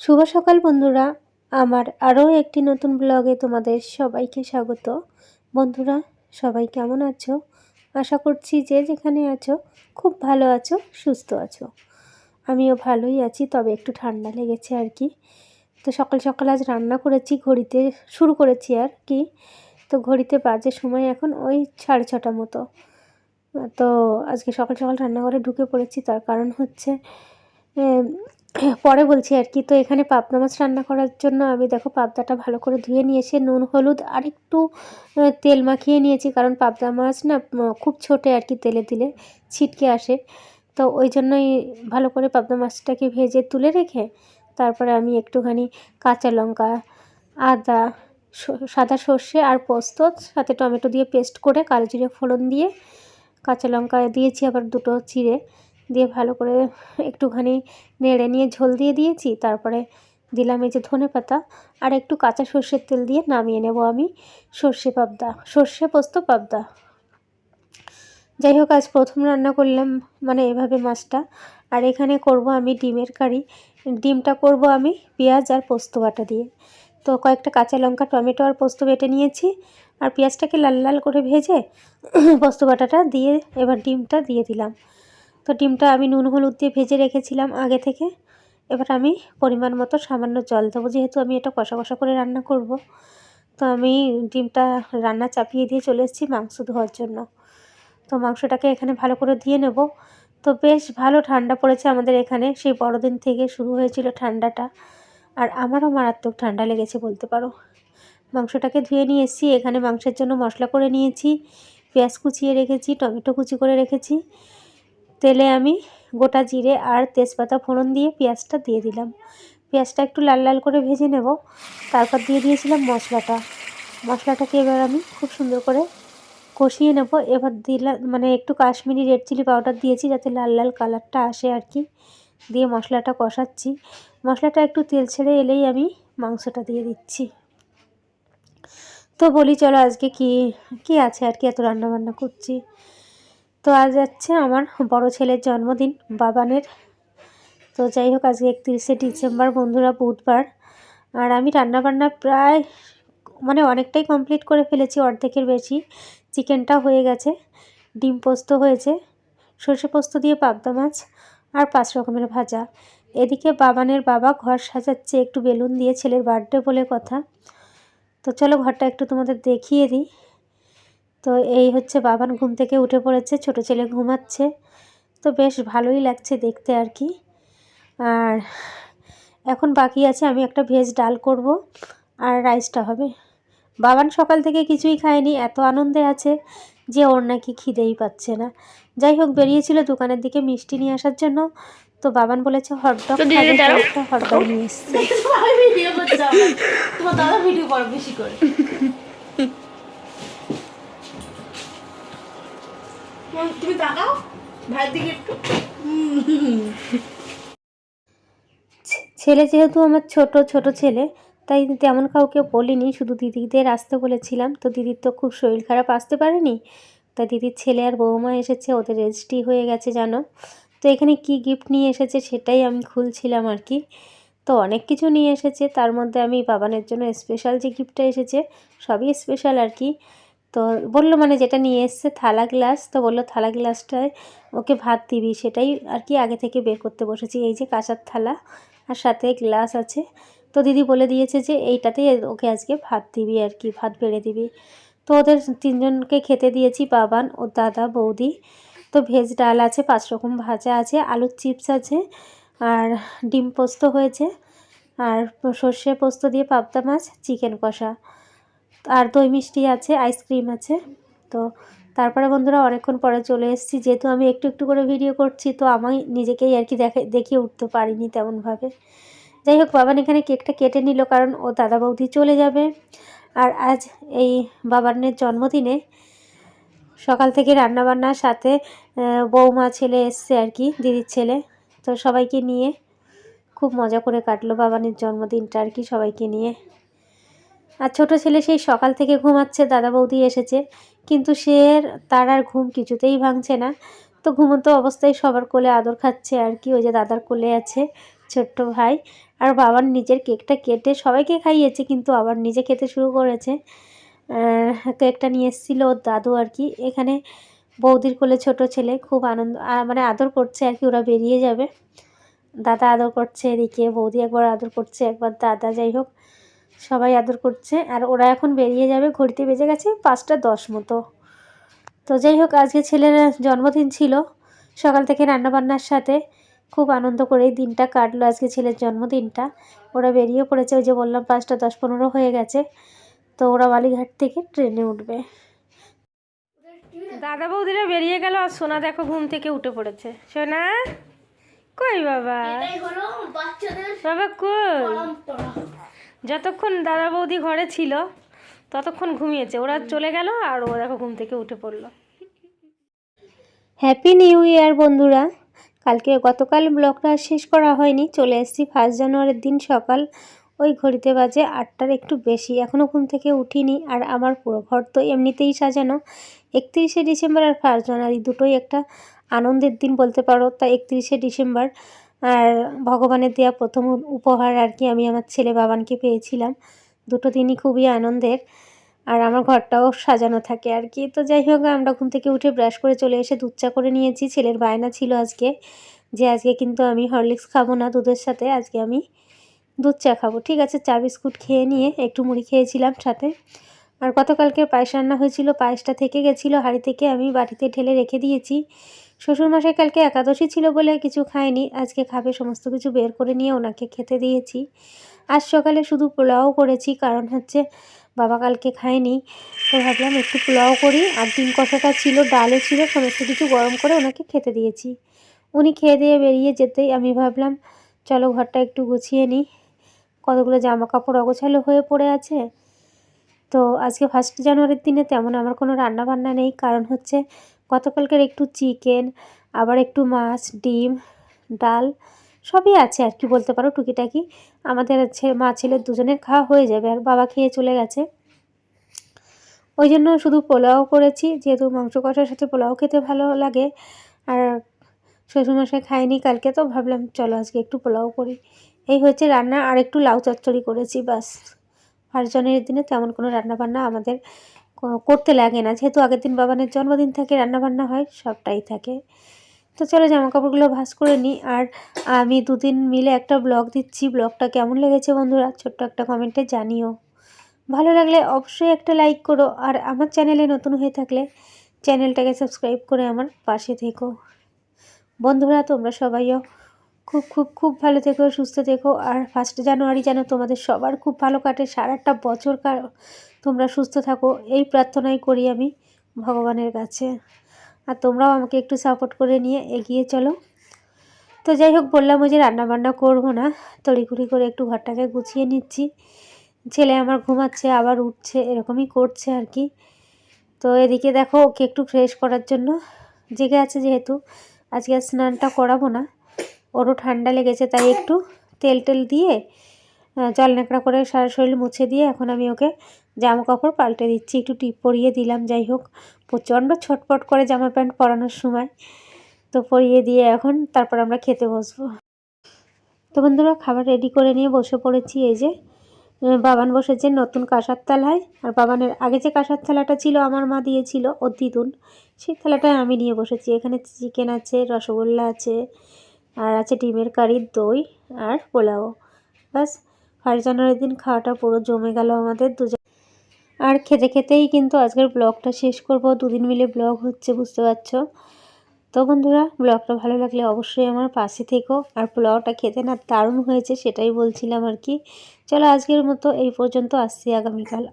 শুভ সকাল বন্ধুরা। আমার আরও একটি নতুন ব্লগে তোমাদের সবাইকে স্বাগত। বন্ধুরা, সবাই কেমন আছো? আশা করছি যে যেখানে আছো, খুব ভালো আছো, সুস্থ আছো। আমিও ভালোই আছি, তবে একটু ঠান্ডা লেগেছে আর কি। তো সকাল সকাল আজ রান্না করেছি, ঘড়িতে শুরু করেছি আর কি। তো ঘড়িতে বাজে সময় এখন ওই সাড়ে ছটা মতো। তো আজকে সকাল সকাল রান্নাঘরে ঢুকে পড়েছি, তার কারণ হচ্ছে পরে বলছি আর কি, তো এখানে পাবদা মাছ রান্না করার জন্য আমি দেখো পাবদাটা ভালো করে ধুয়ে নিয়ে এসে নুন, হলুদ আর একটু তেল মাখিয়ে নিয়েছি কারণ পাবদা মাছ না খুব ছোটে আর কি তেলে দিলে ছিটকে আসে। তো ওই জন্যই ভালো করে পাবদা মাছটাকে ভেজে তুলে রেখে তারপরে আমি একটুখানি কাঁচা লঙ্কা, আদা সাদা সর্ষে আর পোস্ত, সাথে টমেটো দিয়ে পেস্ট করে কালো জিরে ফোড়ন দিয়ে কাঁচা লঙ্কা দিয়েছি আবার দুটো চিড়ে। দিয়ে ভালো করে একটুখানি নেড়ে নিয়ে ঝোল দিয়ে দিয়েছি। তারপরে দিলাম এই যে ধনে পাতা আর একটু কাঁচা সর্ষের তেল দিয়ে নামিয়ে নেব আমি। সর্ষে পাবদা, সর্ষে পোস্ত পাবদা। যাই হোক, আজ প্রথম রান্না করলাম মানে এভাবে মাছটা। আর এখানে করব আমি ডিমের কারি। ডিমটা করব আমি পেঁয়াজ আর পোস্ত বাটা দিয়ে। তো কয়েকটা কাঁচা লঙ্কা, টমেটো আর পোস্ত বেটে নিয়েছি। আর পেঁয়াজটাকে লাল লাল করে ভেজে পোস্ত বাটাটা দিয়ে এবার ডিমটা দিয়ে দিলাম। তো ডিমটা আমি নুন হলুদ দিয়ে ভেজে রেখেছিলাম আগে থেকে। এবার আমি পরিমাণ মতো সামান্য জল দেবো। যেহেতু আমি এটা কষা কষা করে রান্না করব, তো আমি ডিমটা রান্না চাপিয়ে দিয়ে চলে এসেছি মাংস ধোয়ার জন্য। তো মাংসটাকে এখানে ভালো করে দিয়ে নেব। তো বেশ ভালো ঠান্ডা পড়েছে আমাদের এখানে। সেই বড়দিন থেকে শুরু হয়েছিল ঠান্ডাটা। আর আমারও মারাত্মক ঠান্ডা লেগেছে বলতে পারো। মাংসটাকে ধুয়ে নিয়ে এসেছি। এখানে মাংসের জন্য মশলা করে নিয়েছি, পেঁয়াজ কুচিয়ে রেখেছি, টমেটো কুচি করে রেখেছি। তেলে আমি গোটা জিরে আর তেজপাতা ফোড়ন দিয়ে পেঁয়াজটা দিয়ে দিলাম। পেঁয়াজটা একটু লাল লাল করে ভেজে নেব। তারপর দিয়ে দিয়েছিলাম মশলাটা। মশলাটাকে এবার আমি খুব সুন্দর করে কষিয়ে নেব। এবার দিলাম মানে একটু কাশ্মীরি রেড চিলি পাউডার দিয়েছি যাতে লাল লাল কালারটা আসে আর কি। দিয়ে মশলাটা কষাচ্ছি। মশলাটা একটু তেল ছেড়ে এলেই আমি মাংসটা দিয়ে দিচ্ছি। তো বলি, চলো আজকে কি কি আছে আর কি এত রান্না বান্না করছি? তো আজ যাচ্ছে আমার বড় ছেলের জন্মদিন, বাবানের। তো যাই হোক, আজকে একত্রিশে ডিসেম্বর, বন্ধুরা, বুধবার। আর আমি রান্নাবান্না প্রায় মানে অনেকটাই কমপ্লিট করে ফেলেছি, অর্ধেকের বেশি। চিকেনটা হয়ে গেছে, ডিম পোস্ত হয়েছে, সর্ষে পোস্ত দিয়ে পাবদা মাছ আর পাঁচ রকমের ভাজা। এদিকে বাবানের বাবা ঘর সাজাচ্ছে, একটু বেলুন দিয়ে ছেলের বার্থডে বলে কথা। তো চলো, ঘরটা একটু তোমাদের দেখিয়ে দিই। তো এই হচ্ছে বাবান ঘুম থেকে উঠে পড়েছে ছোট ছেলে ঘুমাচ্ছে। তো বেশ ভালোই লাগছে দেখতে আর কি। আর এখন বাকি আছে আমি একটা ভেজ ডাল করব আর রাইসটা হবে। বাবান সকাল থেকে কিছুই খায়নি এত আনন্দে আছে যে ওর নাকি খিদেই পাচ্ছে না। যাই হোক বেরিয়েছিল দোকানের দিকে মিষ্টি নিয়ে আসার জন্য। তো বাবান বলেছে হটডগ একটা হটডগ নিয়ে এসছে। ভিডিও করতে যাও না। তোমার দাদা ভিডিও করে বেশি করে। তুমি তাকাও। ভাইয়ের দিকে একটু। ছেলে যেহেতু আমার ছোট ছোট ছেলে, তাই তেমন কাউকে বলিনি, শুধু দিদিদের আসতে বলেছিলাম। তো দিদির তো খুব শরীর খারাপ, আসতে পারেনি? তাই দিদির ছেলে আর বৌমা এসেছে, ওদের রেজিস্ট্রি হয়ে গেছে, জানো? তো এখানে কি গিফট নিয়ে এসেছে সেটাই আমি খুলছিলাম আর কি। তো অনেক কিছু নিয়ে এসেছে, তার মধ্যে আমি বাবানের জন্য স্পেশাল যে গিফটটা এসেছে, সবই স্পেশাল আর কি। তো বলল মানে যেটা নিয়ে এসছে থালা গ্লাস, তো বলল থালা গ্লাসটায় ওকে ভাত দিবি, সেটাই আর কি আগে থেকে বের করতে বসেছি। এই যে কাঁচার থালা আর সাথে গ্লাস আছে। তো দিদি বলে দিয়েছে যে এইটাতেই ওকে আজকে ভাত দিবি আর কি, ভাত বেড়ে দিবি। তো ওদের তিনজনকে খেতে দিয়েছি বাবান ও দাদা বৌদি। তো ভেজ ডাল আছে, পাঁচ রকম ভাজা আছে, আলুর চিপস আছে আর ডিম পোস্ত হয়েছে। আর সর্ষে পোস্ত দিয়ে পাবদা মাছ, চিকেন কষা। আর দই মিষ্টি আছে আইসক্রিম আছে। তো তারপরে বন্ধুরা অনেকক্ষণ পরে চলে এসেছি। যেহেতু আমি একটু একটু করে ভিডিও করছি, তো আমি নিজেকেই আর কি দেখে দেখিয়ে উঠতে পারিনি তেমনভাবে। যাই হোক, বাবান এখানে কেকটা কেটে নিল, কারণ ও দাদা বৌদি চলে যাবে। আর আজ এই বাবানের জন্মদিনে সকাল থেকে রান্নাবান্নার সাথে বৌমা ছেলে এসছে আর কি, দিদির ছেলে। তো সবাইকে নিয়ে খুব মজা করে কাটলো বাবানের জন্মদিনটা আর কি সবাইকে নিয়ে। আর ছোট ছেলে সেই সকাল থেকে ঘুমাচ্ছে, দাদা বৌদি এসেছে। কিন্তু সে তার আর ঘুম কিছুতেই ভাঙছে না। তো ঘুমন্ত অবস্থায় সবার কোলে আদর খাচ্ছে আর কি, ওই যে দাদার কোলে আছে ছোট্ট ভাই। আর বাবার নিজের কেকটা কেটে সবাইকে খাইয়েছে, কিন্তু আবার নিজে খেতে শুরু করেছে। কেকটা নিয়ে এসেছিল ওর দাদু আর কি। এখানে বৌদির কোলে ছোট ছেলে খুব আনন্দ মানে আদর করছে আর কি, ওরা বেরিয়ে যাবে। দাদা আদর করছে, এদিকে বৌদি একবার আদর করছে, একবার দাদা, যাই হোক। সবাই আদর করছে। আর ওরা এখন বেরিয়ে যাবে ঘড়িতে বেজে গেছে পাঁচটা দশ মতো। তো যাই হোক আজকে ছেলের জন্মদিন ছিল। সকাল থেকে রান্নাবান্নার সাথে খুব আনন্দ করে দিনটা কাটলো আজকে ছেলের জন্মদিনটা। ওরা বেরিয়ে পড়েছে ওই যে বললাম পাঁচটা দশ পনেরো হয়ে গেছে। তো ওরা বালিঘাট থেকে ট্রেনে উঠবে। দাদা বৌদিরা বেরিয়ে গেল আর সোনা দেখো ঘুম থেকে উঠে পড়েছে। সোনা কই বাবা? এটাই হলো বাচ্চাদের বাবা কই? যতক্ষণ দাদা বৌদি ঘরে ছিল, ততক্ষণ ঘুমিয়েছে। ওরা চলে গেল আর ও দেখো ঘুম থেকে উঠে পড়ল। হ্যাপি নিউ ইয়ার বন্ধুরা। কালকে গতকাল ব্লগটা শেষ করা হয়নি। চলে এসেছি ফার্স্ট জানুয়ারির দিন সকাল। ওই ঘড়িতে বাজে আটটার একটু বেশি। এখনও ঘুম থেকে উঠিনি আর আমার পুরো ঘর তো এমনিতেই সাজানো। একত্রিশে ডিসেম্বর আর ফার্স্ট জানুয়ারি দুটোই একটা আনন্দের দিন বলতে পারো। তা একত্রিশে ডিসেম্বর আর ভগবানের দেওয়া প্রথম উপহার আর কি আমি আমার ছেলে বাবানকে পেয়েছিলাম। দুটো দিনই খুবই আনন্দের আর আমার ঘরটাও সাজানো থাকে আর কি। তো যাই হোক, আমরা ঘুম থেকে উঠে ব্রাশ করে চলে এসে দুধ চা করে নিয়েছি। ছেলের বায়না ছিল আজকে যে আজকে কিন্তু আমি হরলিক্স খাব না দুধের সাথে, আজকে আমি দুধ চা খাব। ঠিক আছে, চা, বিস্কুট খেয়ে নিয়ে একটু মুড়ি খেয়েছিলাম সাথে। আর গতকালকে পায়েস রান্না হয়েছিল, পায়েসটা থেকে গেছিল, হাঁড়ি থেকে আমি বাটিতে ঢেলে রেখে দিয়েছি। শ্বশুরমশাই কালকে একাদশী ছিল বলে কিছু খায়নি। আজকে খাবে, সমস্ত কিছু বের করে নিয়ে ওনাকে খেতে দিয়েছি। আজ সকালে শুধু পোলাও করেছি, কারণ হচ্ছে বাবা কালকে খায়নি। তো ভাবলাম একটু পোলাও করি। আর ডিম কষাটা ছিল ডালে ছিল, সমস্ত কিছু গরম করে ওনাকে খেতে দিয়েছি। উনি খেয়ে দিয়ে বেরিয়ে যেতেই আমি ভাবলাম, চলো ঘরটা একটু গুছিয়ে নিই। কতগুলো জামা কাপড় অগোছালো হয়ে পড়ে আছে। তো আজকে ফার্স্ট জানুয়ারির দিনে তেমন আমার কোনো রান্না বান্না নেই, কারণ হচ্ছে গতকালকের একটু চিকেন, আবার একটু মাছ, ডিম, ডাল, সবই আছে আর কি বলতে পারো টুকিটাকি। আমাদের মা ছেলের দুজনের খাওয়া হয়ে যাবে আর বাবা খেয়ে চলে গেছে। ওই জন্য শুধু পোলাও করেছি, যেহেতু মাংস কষার সাথে পোলাও খেতে ভালো লাগে। আর শ্বশুরমশাই খায়নি কালকে, তো ভাবলাম চলো আজকে একটু পোলাও করি। এই হচ্ছে রান্না, আর একটু লাউ চচ্চড়ি করেছি, বাস। ফার্স্ট জানুয়ারির দিনে তেমন কোনো রান্না বান্না আমাদের করতে লাগে না। যেহেতু আগের দিন বাবানের জন্মদিন থাকে রান্না বান্না হয়, সবটাই থাকে। তো চলো জামা কাপড়গুলো ভাঁজ করে নিই। আর আমি দুদিন মিলে একটা ব্লগ দিচ্ছি। ব্লগটা কেমন লেগেছে বন্ধুরা, ছোট্ট একটা কমেন্টে জানিও। ভালো লাগলে অবশ্যই একটা লাইক করো। আর আমার চ্যানেলে নতুন হয়ে থাকলে চ্যানেলটাকে সাবস্ক্রাইব করে আমার পাশে থেকো। বন্ধুরা, তোমরা সবাইও খুব খুব খুব ভালো থেকো, সুস্থ থেকো। আর ফার্স্ট জানুয়ারি যেন তোমাদের সবার খুব ভালো কাটে, সারাটা বছর কা- তোমরা সুস্থ থাকো। এই প্রার্থনাই করি আমি ভগবানের কাছে। আর তোমরাও আমাকে একটু সাপোর্ট করে নিয়ে এগিয়ে চলো। তো যাই হোক, বললাম ওই যে রান্না বান্না করব না, তড়িঘড়ি করে একটু ঘরটাকে গুছিয়ে নিচ্ছি। ছেলে আমার ঘুমাচ্ছে, আবার উঠছে, এরকমই করছে আর কি। তো এদিকে দেখো, ওকে একটু ফ্রেশ করার জন্য। জেগে আছে যেহেতু, আজকে স্নানটা করাবো না। ওরও ঠান্ডা লেগেছে, তাই একটু তেল টেল দিয়ে জল ন্যাকড়া করে সারা শরীর মুছে দিয়ে এখন আমি ওকে জামা কাপড় পাল্টে দিচ্ছি। একটু টিপ পরিয়ে দিলাম, যাই হোক, প্রচণ্ড ছটপট করে জামা প্যান্ট পরানোর সময় তো পরিয়ে দিয়ে এখন তারপর আমরা খেতে বসবো। তো বন্ধুরা, খাবার রেডি করে নিয়ে বসে পড়েছি এই যে বাবান বসেছে নতুন কাঁসার থালায়। আর বাবানের আগে যে কাঁসার থালাটা ছিল, আমার মা দিয়েছিল ও দিদুন, সেই থালাটায় আমি নিয়ে বসেছি। এখানে চিকেন আছে, রসগোল্লা আছে আর আছে ডিমের কারি, দই আর পোলাও। বাস ফার্স্ট জানুয়ারির দিন খাওয়াটা পুরো জমে গেল আমাদের দুজন। আর খেতে খেতেই কিন্তু আজকের ব্লগটা শেষ করব। দুদিন মিলে ব্লগ হচ্ছে, বুঝতে পারছ? তো বন্ধুরা, ব্লগটা ভালো লাগলে অবশ্যই আমার পাশে থেকো। আর পোলাওটা খেতে না দারুণ হয়েছে, সেটাই বলছিলাম আর কি। চলো আজকের মতো এই পর্যন্ত, আসছি আগামীকাল।